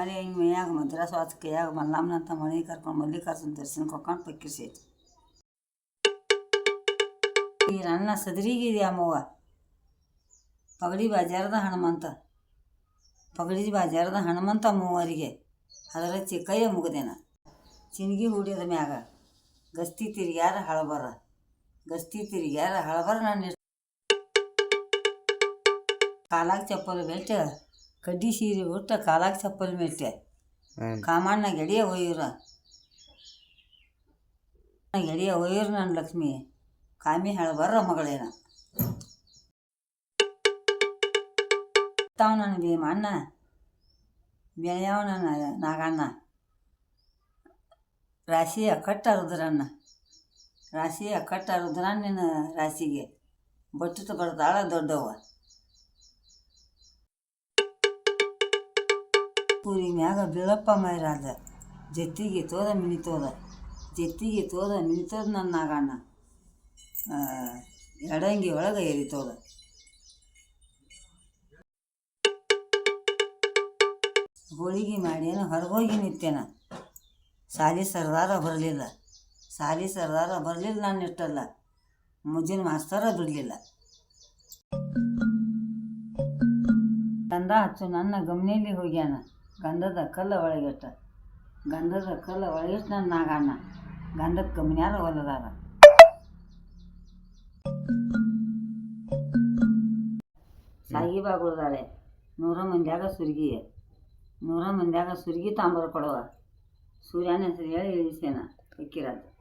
ಮನ್ಯಾಗ ಮದ್ರಾಸ್ ವಾಚ ಕೈಯಾಗ ಮಲ್ಲಮ್ಮನಂತ ಮನೆ ಕರ್ಕೊಂಡು ಮಲ್ಲಿಕಾರ್ಜುನ ದರ್ಶನ ಕೊಕ್ಕೊಂಡು ಪಕ್ಕಿರ್ಸೈತಿ ಈ ನನ್ನ ಸದರಿಗಿದೆ ಅಮ್ಮವ್ವ ಪಗಡಿ ಬಾಜಾರದ ಹನುಮಂತ ಪಗಡಿ ಬಾಜಾರದ ಹನುಮಂತ ಮೂವರಿಗೆ ಅದರ ಚಿಕ್ಕಯ್ಯ ಮುಗದೇನ. ಚಿನ್ಗಿ ಹೂಡಿದ ಮ್ಯಾಗ. ಗಸ್ತಿ ತಿರುಗ್ಯಾರ ಹಳಬರ. ಗಸ್ತಿ ತಿರುಗ್ಯಾರ ಹಳಬರ ನಾನು ಕಾಲಾಗ ಚಪ್ಪಲು ಬೆಲ್ಟೆ ಕಡ್ಡಿ ಸೀರೆ ಉಟ್ಟ ಕಾಲಾಗ ಚಪ್ಪಲಿ ಮೆಟ್ಟೆ ಕಾಮಣ್ಣ ಗೆಳೆಯ ಒಯ್ಯೂರ ಗೆಳೆಯ ಒಯ್ಯೂರ ನನ್ನ ಲಕ್ಷ್ಮಿ. ಕಾಮಿ ಹಳಬರ ಮಗಳೇನ. ತಾವ ನನ್ನ ಭೀಮಣ್ಣ ಬೆಳೆಯವ ನನ್ನ ನಾಗಣ್ಣ. ರಾಶಿಯ ಕಟ್ಟ ರುದ್ರಣ್ಣ. ರಾಶಿಯ ಕಟ್ಟ ರುದ್ರಣ್ಣಿನ ರಾಶಿಗೆ. ಬಟ್ಟು ಬರ್ತಾಳ ದೊಡ್ಡವ್ವ. ಪೂರಿ ಮ್ಯಾಗ ಬೀಳಪ್ಪ ಮೈರಾದ. ಜತ್ತಿಗೆ ತೋದ ಮಿನಿತೋದ. ಜತ್ತಿಗೆ ತೋದ ಮಿನಿತೋದ ನನ್ನ ನಾಗಣ್ಣ ಎಡಂಗಿ ಒಳಗೆ ಏರಿತೋದ. ಹೋಳಿಗೆ ಮಾಡ್ಯಾನ, ಹೊರಗೋಗಿ ನಿತ್ಯನ. ಸಾಲಿ ಸರ್ದಾರ ಬರಲಿಲ್ಲ. ಸಾಲಿ ಸರ್ದಾರ ಬರಲಿಲ್ಲ ನಾನು ಇಟ್ಟಲ್ಲ ಮುಜಿನ ಮಾಸ್ತರ ಬಿಡಲಿಲ್ಲ. ತಂದ ಹಚ್ಚು ನನ್ನ ಗಮನೆಯಲ್ಲಿ ಹೋಗ್ಯಾನ. ಗಂಧದ ಕಲ್ಲ ಒಳಗಿಟ್ಟ. ಗಂಧದ ಕಲ್ಲ ಒಳಗಿಟ್ಟು ನನ್ನ ನಾಗಣ್ಣ. ಗಂಧದ ಕಮ್ಮಿನ್ಯಾರ ಹೊಲದಾರ. ಸಾಗಿಬಾಗುಳ್ದಾಳೆ ನೂರ ಮಂದ್ಯಾಗ ಸುರ್ಗಿ. ನೂರ ಮಂದ್ಯಾಗ ಸುರ್ಗಿ ತಾಂಬರ ಕೊಡವ. ಸೂರ್ಯನ ಹೆಸರು ಹೇಳಿ ಇಳಿಸ್ಯಾನ ಅಕ್ಕಿರದ್ದು